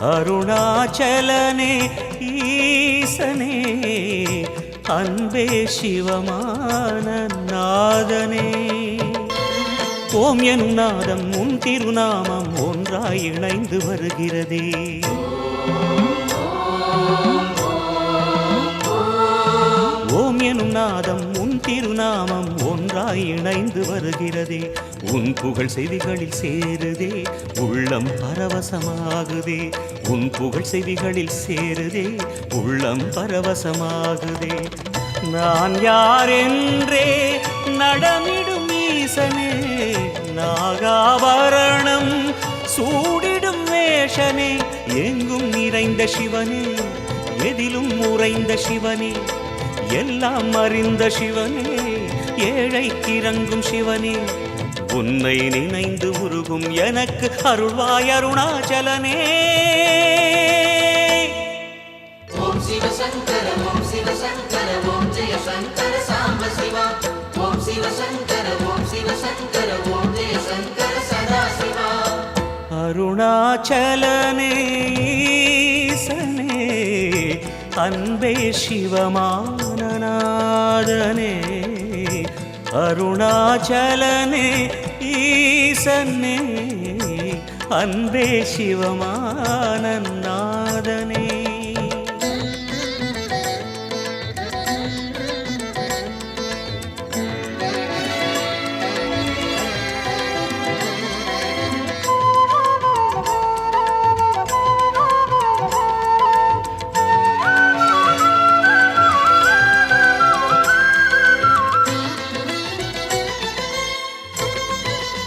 அருணாச்சலனே ஈசனே அன்பே சிவமானநாதனே. ஓம் என் நாதம் உன் திருநாமம் ஒன்றாய் இணைந்து வருகிறதே. ஓம் எனும் நாதம் திருநாமம் ஒன்றாய் இணைந்து வருகிறதே. உன் புகழ் செவிகளில் சேருதே. உள்ளம் பரவசமாகுதே. உன் புகழ் செவிகளில் சேருதே. உள்ளம் பரவசமாகுதே. நான் யாரென்றே நடமிடும் ஈசனே. நாகாபரணம் சூடிடும் வேஷனே எங்கும் நிறைந்த சிவனே. எதிலும் உறைந்த சிவனே. எல்லாம் அறிந்த சிவனே ஏழைக்கு இறங்கும் சிவனே. உன்னை நினைந்து உருகும் எனக்கு அருள்வாய் அருணாச்சலனே. ஓம் சிவ சங்கர ஓம் சிவ சங்கர ஓம் ஜெய சங்கர சாம்ப சிவா. ஓம் சிவ சங்கர ஓம் சிவ சங்கர ஓம் ஜெய சங்கர சதா சிவா அருணாச்சலனே ஈசனே. அன்பே சிவமானநாதனே அருணாச்சலனே ஈசன்னே அன்பே சிவமானநாதனே.